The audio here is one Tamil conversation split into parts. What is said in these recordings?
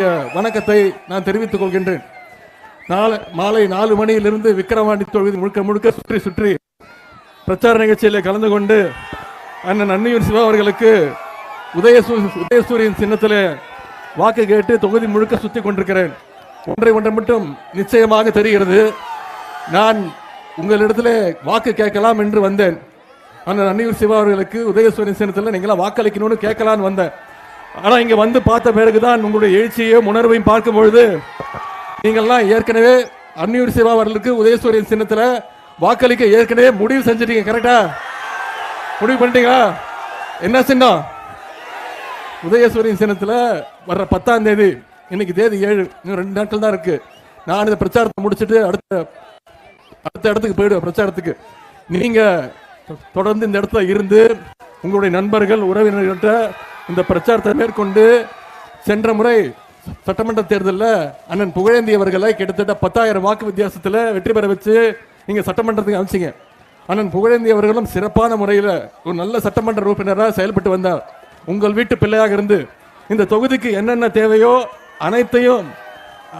வணக்கத்தை நான் தெரிவித்துக் கொள்கின்றேன். நாளை மாலை நாலு மணியிலிருந்து விக்கிரவாண்டி தொகுதி முழுக்க முழுக்க சுற்றி சுற்றி பிரச்சார நிகழ்ச்சியில் கலந்து கொண்டு அண்ணன் அன்னியூர் சிவா அவர்களுக்கு உதயசூரி உதயசூரியன் சின்னத்தில் வாக்கு கேட்டு தொகுதி முழுக்க சுற்றி கொண்டிருக்கிறேன். ஒன்றை ஒன்றை மட்டும் நிச்சயமாக தெரிகிறது. நான் உங்களிடத்தில் வாக்கு கேட்கலாம் என்று வந்தேன். அண்ணன் அன்னியூர் சிவா அவர்களுக்கு உதயசூரியன் சின்னத்தில் நீங்களாம் வாக்களிக்கணும்னு கேட்கலான்னு வந்தேன். ஆனால் இங்கே வந்து பார்த்த பிறகுதான் உங்களுடைய எழுச்சியையும் உணர்வையும் பார்க்கும் பொழுது நீங்கள்லாம் ஏற்கனவே அன்னியூர் சிவா அவர்களுக்கு உதயசூரியன் சின்னத்தில் வாக்களிக்க ஏற்கனவே முடிவு செஞ்சிட்டீங்க கரெக்டா முடிவு பண்ணிட்டீங்களா? என்ன சின்னம்? உதயசூரியன் சின்னத்தில் வர்ற பத்தாம் தேதி இன்னைக்கு தேதி ஏழு இன்னும் ரெண்டு நாட்கள் தான் இருக்கு. நான் இந்த பிரச்சாரத்தை முடிச்சுட்டு அடுத்த அடுத்த இடத்துக்கு போயிடுவேன் பிரச்சாரத்துக்கு. நீங்க தொடர்ந்து இந்த இடத்துல இருந்து உங்களுடைய நண்பர்கள் உறவினர்கள்ட்ட இந்த பிரச்சாரத்தை மேற்கொண்டு சென்ற முறை சட்டமன்ற தேர்தலில் அண்ணன் புகழேந்தி அவர்களை கிட்டத்தட்ட பத்தாயிரம் வாக்கு வித்தியாசத்தில் வெற்றி பெற வச்சு நீங்கள் சட்டமன்றத்துக்கு அனுப்பிச்சிங்க. அண்ணன் புகழேந்தி அவர்களும் சிறப்பான முறையில் ஒரு நல்ல சட்டமன்ற உறுப்பினராக செயல்பட்டு வந்தார் உங்கள் வீட்டு பிள்ளையாக இருந்து இந்த தொகுதிக்கு என்னென்ன தேவையோ அனைத்தையும்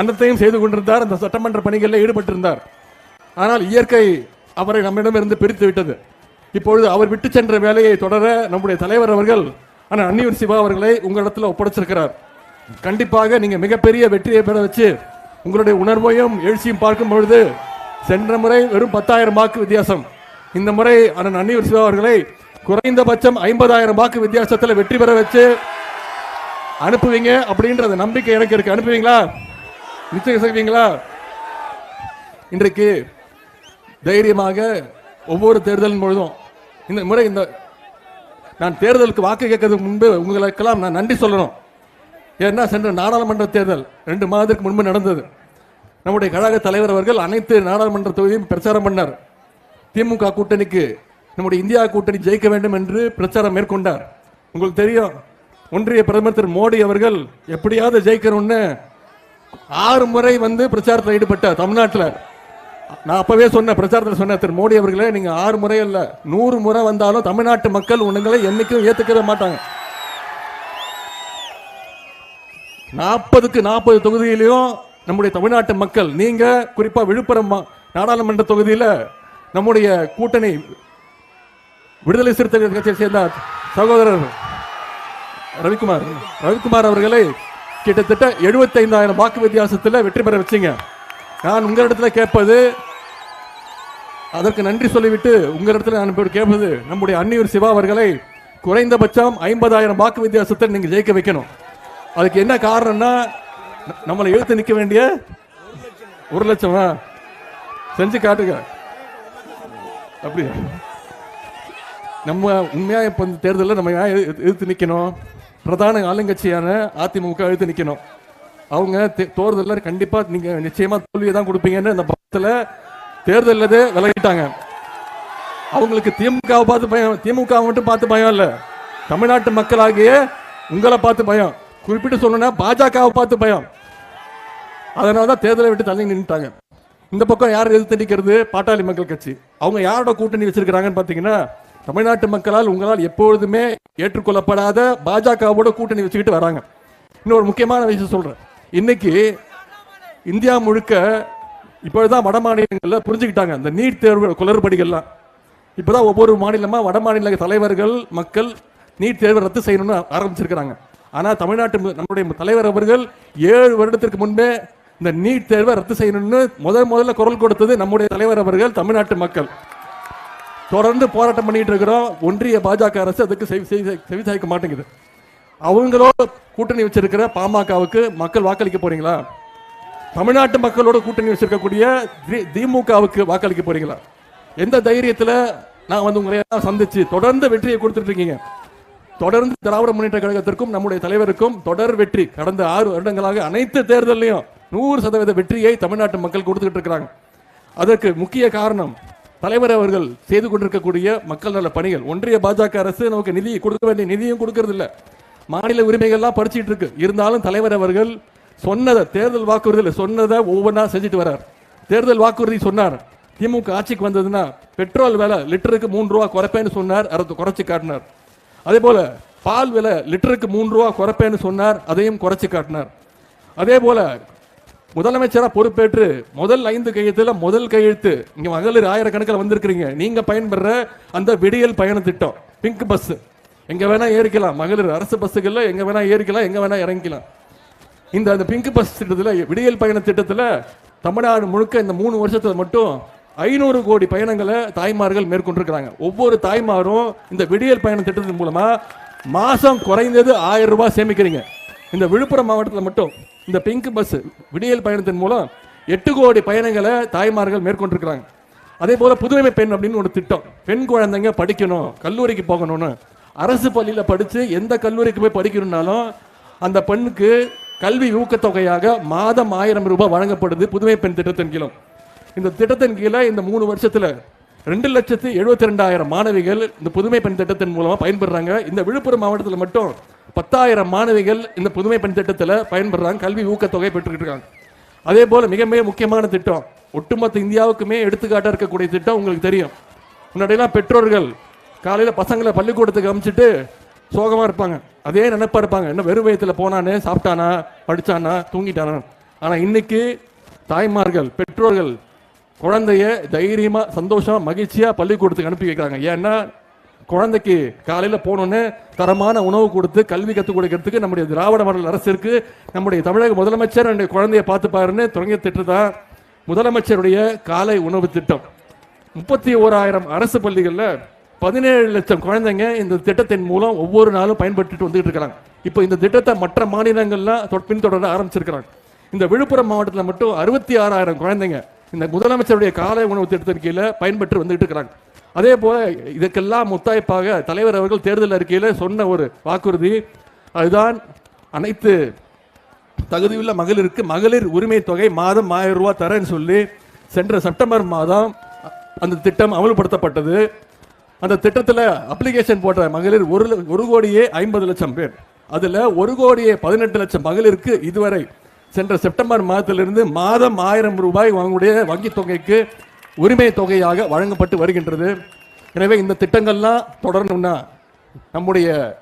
அனைத்தையும் செய்து கொண்டிருந்தார். அந்த சட்டமன்ற பணிகளில் ஈடுபட்டிருந்தார். ஆனால் இயற்கை அவரை நம்மிடமிருந்து பிரித்து விட்டது. இப்பொழுது அவர் விட்டு சென்ற வேலையை தொடர நம்முடைய தலைவர் அவர்கள் ஆனால் அன்னியூர் சிவா அவர்களை உங்களிடத்தில் ஒப்படைச்சிருக்கிறார். கண்டிப்பாக நீங்கள் மிகப்பெரிய வெற்றியை பெற வச்சு உங்களுடைய உணர்வையும் எழுச்சியும் பார்க்கும் பொழுது சென்ற முறை வெறும் பத்தாயிரம் வாக்கு வித்தியாசம். இந்த முறை அண்ணன் அன்னியூர் சிவா அவர்களை குறைந்தபட்சம் ஐம்பதாயிரம் வாக்கு வித்தியாசத்தில் வெற்றி பெற வச்சு அனுப்புவீங்க அப்படின்ற அந்த நம்பிக்கை எனக்கு இருக்கு. அனுப்புவீங்களா? நிச்சயம் செய்வீங்களா இன்றைக்கு தைரியமாக ஒவ்வொரு தேர்தலின் பொழுதும் இந்த முறை இந்த நான் தேர்தலுக்கு வாக்கு கேட்கறதுக்கு முன்பு உங்களுக்கெல்லாம் நான் நன்றி சொல்லணும். ஏன்னா சென்ற நாடாளுமன்ற தேர்தல் ரெண்டு மாதத்துக்கு முன்பு நடந்தது. நம்முடைய கழக தலைவர் அவர்கள் அனைத்து நாடாளுமன்ற தொகுதியும் பிரச்சாரம் பண்ணார். திமுக கூட்டணிக்கு நம்முடைய இந்தியா கூட்டணி ஜெயிக்க வேண்டும் என்று பிரச்சாரம் மேற்கொண்டார். உங்களுக்கு தெரியும் ஒன்றிய பிரதமர் திரு மோடி அவர்கள் எப்படியாவது ஜெயிக்கணும்னு ஆறு முறை வந்து பிரச்சாரத்தில் ஈடுபட்டார் தமிழ்நாட்டில். நான் அப்பவே சொன்னேன் பிரச்சாரத்தில் சொன்னேன் திரு மோடி அவர்களே நீங்க ஆறு முறை இல்ல நூறு முறை வந்தாலும் தமிழ்நாட்டு மக்கள் உங்களை என்னைக்கும் ஏத்துக்கவே மாட்டாங்க. நாற்பதுக்கு நாற்பது தொகுதியிலையும் நம்முடைய தமிழ்நாட்டு மக்கள் நீங்க குறிப்பா விழுப்புரம் நாடாளுமன்ற தொகுதியில நம்முடைய கூட்டணி விடுதலை சிறுத்தைகள் கட்சியை சேர்ந்த சகோதரர் ரவிக்குமார் ரவிக்குமார் அவர்களை கிட்டத்தட்ட 75000 வாக்கு வித்தியாசத்தில் வெற்றி பெற வச்சிங்க. நான் உங்களிடத்துல கேட்பது அதற்கு நன்றி சொல்லிவிட்டு உங்களிடத்தில் நான் கேட்பது நம்முடைய அன்னியூர் சிவா அவர்களை குறைந்தபட்சம் ஐம்பதாயிரம் வாக்கு வித்தியாசத்தை நீங்கள் ஜெயிக்க வைக்கணும். அதுக்கு என்ன காரணம்னா நம்மளை எழுத்து நிற்க வேண்டிய ஒரு லட்சமா செஞ்சு காட்டுங்க. அப்படியா நம்ம உண்மையாக இப்போ இந்த தேர்தலில் நம்ம ஏன் எதிர்த்து- நிற்கணும் பிரதான ஆளுங்கட்சியான அதிமுக எழுத்து நிற்கணும் அவங்க தே- தேர்தலில் கண்டிப்பா நீங்க நிச்சயமா தோல்வியை தான் கொடுப்பீங்கன்னு அந்த பக்கத்துல தேர்தலில் விலகிட்டாங்க. அவங்களுக்கு திமுகவை பார்த்து பயம் திமுக மட்டும் பார்த்து பயம் இல்ல. தமிழ்நாட்டு மக்களாகிய உங்களை பார்த்து பயம். குறிப்பிட்டு சொல்லணும்னா பாஜகவை பார்த்து பயம். அதனால தான் தேர்தலை விட்டு தள்ளி நின்றுட்டாங்க இந்த பக்கம் யார் எதிர்த்து நிற்கிறது பாட்டாளி மக்கள் கட்சி. அவங்க யாரோட கூட்டணி வச்சிருக்கிறாங்கன்னு பார்த்தீங்கன்னா தமிழ்நாட்டு மக்களால் உங்களால் எப்பொழுதுமே ஏற்றுக்கொள்ளப்படாத பாஜகவோட கூட்டணி வச்சுக்கிட்டு வராங்க. இன்னொரு முக்கியமான விஷயம் சொல்றேன். இன்னைக்கு இந்தியா முழுக்க இப்பொழுதுதான் வட மாநிலங்களில் புரிஞ்சுக்கிட்டாங்க. இந்த நீட் தேர்வு குளறுபடிகள்லாம். இப்போதான் ஒவ்வொரு மாநிலமா வட மாநில தலைவர்கள் மக்கள் நீட் தேர்வை ரத்து செய்யணும்னு ஆரம்பிச்சிருக்கிறாங்க. ஆனா தமிழ்நாட்டு நம்முடைய தலைவர் அவர்கள் ஏழு வருடத்திற்கு முன்பே இந்த நீட் தேர்வை ரத்து செய்யணும்னு முதல் முதல்ல குரல் கொடுத்தது நம்முடைய தலைவர் அவர்கள் தமிழ்நாட்டு மக்கள். தொடர்ந்து போராட்டம் பண்ணிட்டு இருக்கிறோம். ஒன்றிய பாஜக அரசு அதுக்கு செவி செவி- செவிசாய்க்க மாட்டேங்குது. அவங்களோட கூட்டணி வச்சிருக்கிற பாமகவுக்கு மக்கள் வாக்களிக்க போறீங்களா? தமிழ்நாட்டு மக்களோட கூட்டணி வச்சிருக்கக்கூடிய தி- திமுகவுக்கு வாக்களிக்க போறீங்களா? எந்த தைரியத்துல நான் வந்து உங்களை எல்லாம் சந்திச்சு தொடர்ந்து வெற்றியை கொடுத்துட்டு இருக்கீங்க. தொடர்ந்து திராவிட முன்னேற்ற கழகத்திற்கும் நம்முடைய தலைவருக்கும் தொடர் வெற்றி. கடந்த ஆறு வருடங்களாக அனைத்து தேர்தலையும் நூறு சதவீத வெற்றியை தமிழ்நாட்டு மக்கள் கொடுத்துக்கிட்டு இருக்கிறாங்க. அதற்கு முக்கிய காரணம் தலைவர் அவர்கள் செய்து கொண்டிருக்கக்கூடிய மக்கள் நல பணிகள். ஒன்றிய பாஜக அரசு நமக்கு நிதி கொடுக்க வேண்டிய நிதியும் கொடுக்கறதில்லை. மாநில உரிமைகள்லாம் படிச்சுட்டு இருக்கு. இருந்தாலும் தலைவர் அவர்கள் சொன்னதை தேர்தல் வாக்குறுதியில் சொன்னதை ஒவ்வொன்றா செஞ்சுட்டு வரார். தேர்தல் வாக்குறுதி சொன்னார். திமுக ஆட்சிக்கு வந்ததுன்னா பெட்ரோல் விலை லிட்டருக்கு மூன்று ரூபா குறைப்பேன்னு சொன்னார். அதை குறைச்சி காட்டினார். அதே போல பால் விலை லிட்டருக்கு மூன்று ரூபா குறைப்பேன்னு சொன்னார். அதையும் குறைச்சி காட்டினார். அதே போல முதலமைச்சராக பொறுப்பேற்று முதல் ஐந்து கையெழுத்தில் முதல் கையெழுத்து இங்கே மகளிர் ஆயிரக்கணக்கில் வந்திருக்கிறீங்க. நீங்கள் பயன்பெற அந்த விடியல் பயண திட்டம் பிங்க் பஸ்ஸு எங்கே வேணால் ஏறிக்கலாம். மகளிர் அரசு பஸ்ஸுகளில் எங்கே வேணால் ஏறிக்கலாம் எங்கே வேணால் இறங்கிக்கலாம். இந்த அந்த பிங்க் பஸ் திட்டத்தில் விடியல் பயண திட்டத்தில் தமிழ்நாடு முழுக்க இந்த மூணு வருஷத்தில் மட்டும் ஐநூறு கோடி பயணங்களை தாய்மார்கள் மேற்கொண்டிருக்கிறாங்க. ஒவ்வொரு தாய்மாரும் இந்த விடியல் பயண திட்டத்தின் மூலமாக மாதம் குறைந்தது ஆயிரம் ரூபாய் சேமிக்கிறீங்க. இந்த விழுப்புரம் மாவட்டத்தில் மட்டும் இந்த பிங்க் பஸ் விடியல் பயணத்தின் மூலம் எட்டு கோடி பயணங்களை தாய்மார்கள் மேற்கொண்டிருக்கிறாங்க. அதே போல புதுமை பெண் அப்படின்னு ஒரு திட்டம். பெண் குழந்தைங்க படிக்கணும் கல்லூரிக்கு போகணும்னு. அரசு பள்ளியில் படித்து எந்த கல்லூரிக்கு போய் படிக்கணும்னாலும் அந்த பெண்ணுக்கு கல்வி ஊக்கத்தொகையாக மாதம் ஆயிரம் ரூபாய் வழங்கப்படுது புதுமை பெண் திட்டத்தின் கீழும். இந்த திட்டத்தின் கீழே இந்த மூணு வருஷத்தில் ரெண்டு லட்சத்து எழுபத்தி ரெண்டாயிரம் மாணவிகள் இந்த புதுமை பெண் திட்டத்தின் மூலமாக பயன்படுறாங்க. இந்த விழுப்புரம் மாவட்டத்தில் மட்டும் பத்தாயிரம் மாணவிகள் இந்த புதுமை பெண் திட்டத்தில் பயன்பெறாங்க கல்வி ஊக்கத்தொகை பெற்றுக்கிட்டு இருக்காங்க. அதே போல் மிக மிக முக்கியமான திட்டம் ஒட்டுமொத்த இந்தியாவுக்குமே எடுத்துக்காட்டாக இருக்கக்கூடிய திட்டம் உங்களுக்கு தெரியும். முன்னாடியெல்லாம் பெற்றோர்கள் காலையில் பசங்களை பள்ளிக்கூடத்துக்கு அமிச்சிட்டு சோகமாக இருப்பாங்க. அதே நினைப்பாக இருப்பாங்க. என்ன வெறும் வயத்தில் போனானே சாப்பிட்டானா படிச்சானா தூங்கிட்டானா. ஆனால் இன்னைக்கு தாய்மார்கள் பெற்றோர்கள் குழந்தைய தைரியமாக சந்தோஷமாக மகிழ்ச்சியாக பள்ளிக்கூடத்துக்கு அனுப்பி வைக்கிறாங்க. ஏன்னா குழந்தைக்கு காலையில் போனோன்னே தரமான உணவு கொடுத்து கல்வி கற்றுக் கொடுக்கறதுக்கு நம்முடைய திராவிட மாடல் அரசிற்கு நம்முடைய தமிழக முதலமைச்சர் என்னுடைய குழந்தைய பார்த்துப்பாருன்னு தொடங்கிய திட்டம் தான் முதலமைச்சருடைய காலை உணவு திட்டம். முப்பத்தி ஓராயிரம் அரசு பள்ளிகளில் பதினேழு லட்சம் குழந்தைங்க இந்த திட்டத்தின் மூலம் ஒவ்வொரு நாளும் பயன்பட்டு வந்துட்டு இருக்காங்க. இப்போ இந்த திட்டத்தை மற்ற மாநிலங்கள்லாம் பின்தொடர ஆரம்பிச்சிருக்கிறாங்க. இந்த விழுப்புரம் மாவட்டத்தில் மட்டும் அறுபத்தி ஆறாயிரம் குழந்தைங்க இந்த முதலமைச்சருடைய காலை உணவு திட்டத்தின் கீழே பயன்பெற்று வந்துட்டு இருக்கிறாங்க அதே போல இதுக்கெல்லாம் முத்தாய்ப்பாக தலைவர் அவர்கள் தேர்தல் அறிக்கையில் சொன்ன ஒரு வாக்குறுதி அதுதான் அனைத்து தகுதியுள்ள மகளிருக்கு மகளிர் உரிமை தொகை மாதம் ஆயிரம் ரூபாய் தரேன்னு சொல்லி சென்ற செப்டம்பர் மாதம் அந்த திட்டம் அமல்படுத்தப்பட்டது. அந்த திட்டத்தில் அப்ளிகேஷன் போட்ட மகளிர் ஒரு ல- ஒரு கோடியே ஐம்பது லட்சம் பேர். அதில் ஒரு கோடியே பதினெட்டு லட்சம் மகளிருக்கு இதுவரை. சென்ற செப்டம்பர் மாதத்திலிருந்து மாதம் ஆயிரம் ரூபாய் வாங்கக்கூடிய வங்கி தொகைக்கு உரிமை தொகையாக வழங்கப்பட்டு வருகின்றது. எனவே இந்த திட்டங்கள்லாம் தொடரணும்னா நம்முடைய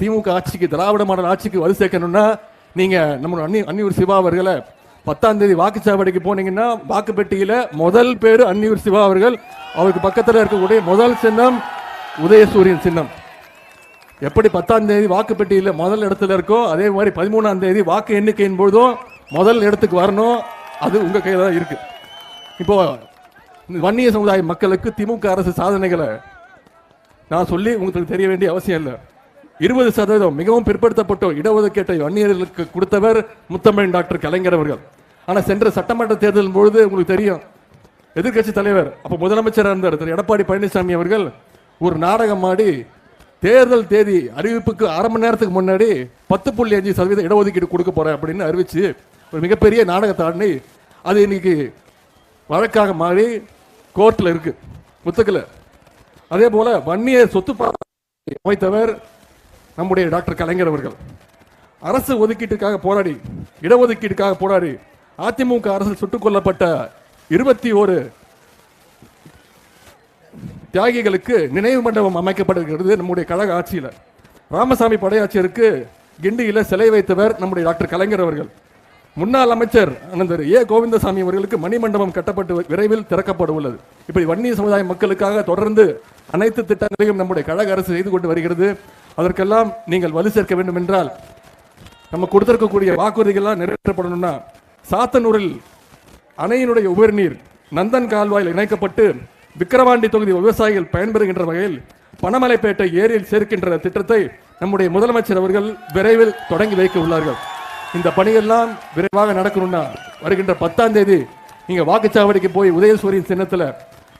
திமுக ஆட்சிக்கு திராவிட மாடல் ஆட்சிக்கு வலு சேர்க்கணும்னா நீங்கள் நம்ம அன்னி அன்னியூர் சிவா அவர்களை பத்தாம் தேதி வாக்குச்சாவடிக்கு போனீங்கன்னா வாக்கு பெட்டியில முதல் பேர் அன்னியூர் சிவா அவர்கள். அவருக்கு பக்கத்தில் இருக்கக்கூடிய முதல் சின்னம் உதயசூரியன் சின்னம். எப்படி பத்தாம் தேதி வாக்கு பெட்டியில முதல் இடத்துல இருக்கோ அதே மாதிரி பதிமூணாம் தேதி வாக்கு எண்ணிக்கையின் பொழுதும் முதல் இடத்துக்கு வரணும். அது உங்க கையில தான் இருக்கு. இப்போ இந்த வன்னிய சமுதாய மக்களுக்கு திமுக அரசு சாதனைகளை நான் சொல்லி உங்களுக்கு தெரிய வேண்டிய அவசியம் இல்லை. இருபது சதவீதம் மிகவும் பிற்படுத்தப்பட்டோர் இடஒதுக்கீட்டை வன்னியர்களுக்கு கொடுத்தவர் முத்தமிழ் டாக்டர் கலைஞர் அவர்கள். ஆனால் சென்ற சட்டமன்ற தேர்தலின் பொழுது உங்களுக்கு தெரியும் எதிர்க்கட்சி தலைவர் அப்போ முதலமைச்சராக இருந்தார் திரு. எடப்பாடி பழனிசாமி அவர்கள் ஒரு நாடகம் ஆடி தேர்தல் தேதி அறிவிப்புக்கு அரை மணி நேரத்துக்கு முன்னாடி பத்து புள்ளி அஞ்சு சதவீதம் இடஒதுக்கீடு கொடுக்க போகிறேன் அப்படின்னு அறிவித்து ஒரு மிகப்பெரிய நாடகத்தை ஆடி அது இன்னைக்கு வழக்காக மாறி கோர்ட்டில் இருக்குது முத்துக்கில் அதே போல் வன்னிய சொத்து அமைத்தவர் நம்முடைய டாக்டர் கலைஞர் அவர்கள். அரசு ஒதுக்கீட்டுக்காக போராடி இடஒதுக்கீட்டுக்காக போராடி அதிமுக அரசு சுட்டுக் கொல்லப்பட்ட இருபத்தி ஒரு தியாகிகளுக்கு நினைவு மண்டபம் அமைக்கப்படுகிறது நம்முடைய கழக ஆட்சியில். ராமசாமி படையாட்சியருக்கு கிண்டியில் சிலை வைத்தவர் நம்முடைய டாக்டர் கலைஞர் அவர்கள். முன்னாள் அமைச்சர் அனந்தர் ஏ. கோவிந்தசாமி அவர்களுக்கு மணிமண்டபம் கட்டப்பட்டு விரைவில் திறக்கப்பட உள்ளது. இப்படி வன்னிய சமுதாய மக்களுக்காக தொடர்ந்து அனைத்து திட்டங்களையும் நம்முடைய கழக அரசு செய்து கொண்டு வருகிறது. அதற்கெல்லாம் நீங்கள் வலு சேர்க்க வேண்டும் என்றால் நம்ம கொடுத்திருக்கக்கூடிய வாக்குறுதிகள்லாம் நிறைவேற்றப்படணும்னா சாத்தனூரில் அணையினுடைய உபரிநீர் நந்தன் கால்வாயில் இணைக்கப்பட்டு விக்கிரவாண்டி தொகுதி விவசாயிகள் பயன்பெறுகின்ற வகையில் பணமலைப்பேட்டை ஏரியில் சேர்க்கின்ற திட்டத்தை நம்முடைய முதலமைச்சர் அவர்கள் விரைவில் தொடங்கி வைக்க உள்ளார்கள். இந்த பணியெல்லாம் விரைவாக நடக்கணும்னா வருகின்ற பத்தாம் தேதி நீங்கள் வாக்குச்சாவடிக்கு போய் உதயசூரியன் சின்னத்தில்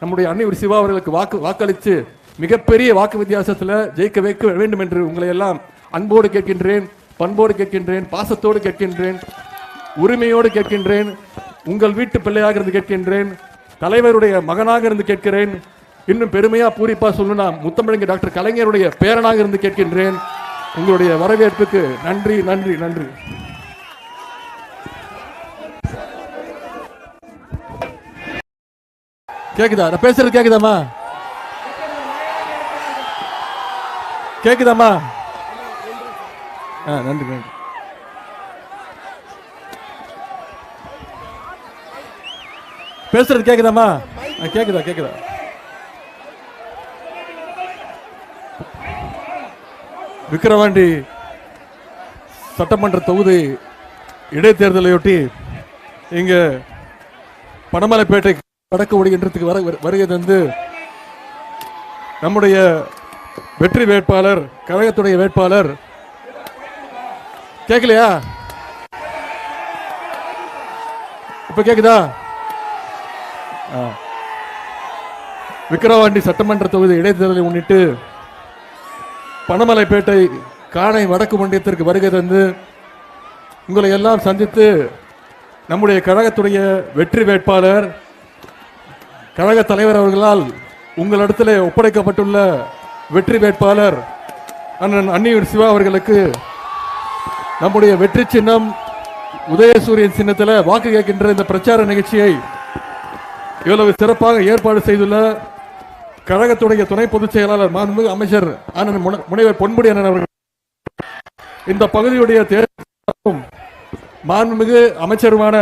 நம்முடைய அன்னியூர் சிவா அவர்களுக்கு வாக்கு வாக்களித்து மிகப்பெரிய வாக்கு வித்தியாசத்தில் ஜெயிக்க வைக்க வேண்டும் என்று உங்களை எல்லாம் அன்போடு கேட்கின்றேன் பண்போடு கேட்கின்றேன் பாசத்தோடு கேட்கின்றேன் உரிமையோடு கேட்கின்றேன் உங்கள் வீட்டு பிள்ளையாக இருந்து கேட்கின்றேன் தலைவருடைய மகனாக இருந்து கேட்கிறேன் இன்னும் பெருமையாக பூரிப்பாக சொல்லணும்னா முத்தமிழங்க டாக்டர் கலைஞருடைய பேரனாக இருந்து கேட்கின்றேன். உங்களுடைய வரவேற்புக்கு நன்றி நன்றி நன்றி. கேக்குதா? நான் பேசுறது கேக்குதாமா கேக்குதாம்மா? ஆ நன்றி நன்றி. பேசுறது கேக்குதாம்மா? கேக்குதா கேக்குதா? விக்கிரவாண்டி சட்டமன்ற தொகுதி இடைத்தேர்தலையொட்டி இங்கு பணமலைப்பேட்டை வடக்கு ஒடுகின்றதுக்கு வர வருகை தந்து நம்முடைய வெற்றி வேட்பாளர் கழகத்துடைய வேட்பாளர். கேட்கலையா இப்ப கேக்குதா? ஆ. விக்கிரவாண்டி சட்டமன்ற தொகுதி இடைத்தேர்தலை முன்னிட்டு பணமலைப்பேட்டை காணை வடக்கு மண்டியத்திற்கு வருகை தந்து உங்களை எல்லாம் சந்தித்து நம்முடைய கழகத்துடைய வெற்றி வேட்பாளர் கழக தலைவர் அவர்களால் உங்களிடத்தில் ஒப்படைக்கப்பட்டுள்ள வெற்றி வேட்பாளர் அண்ணன் அன்னியூர் சிவா அவர்களுக்கு நம்முடைய வெற்றி சின்னம் உதயசூரியன் சின்னத்தில் வாக்கு கேட்கின்ற இந்த பிரச்சார நிகழ்ச்சியை இவ்வளவு சிறப்பாக ஏற்பாடு செய்துள்ள கழகத்துடைய துணை பொதுச் செயலாளர் மாண்புமிகு அமைச்சர் அண்ணன் முன- முனைவர் பொன்முடி அண்ணன் அவர்கள். இந்த பகுதியுடைய தேர்தலும் மாண்புமிகு அமைச்சருமான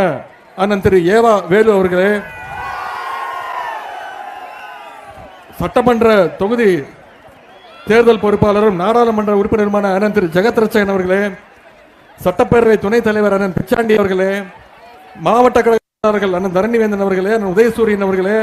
அண்ணன் திரு ஏவா வேலு அவர்களே சட்டமன்ற தொகுதி தேர்தல் பொறுப்பாளரும் நாடாளுமன்ற உறுப்பினருமான அண்ணன் திரு ஜெகத் அவர்களே சட்டப்பேரவை துணைத் தலைவர் அண்ணன் பிச்சாண்டி அவர்களே மாவட்ட கழக அண்ணன் தரணிவேந்தன் அவர்களே அண்ணன் உதயசூரியன் அவர்களே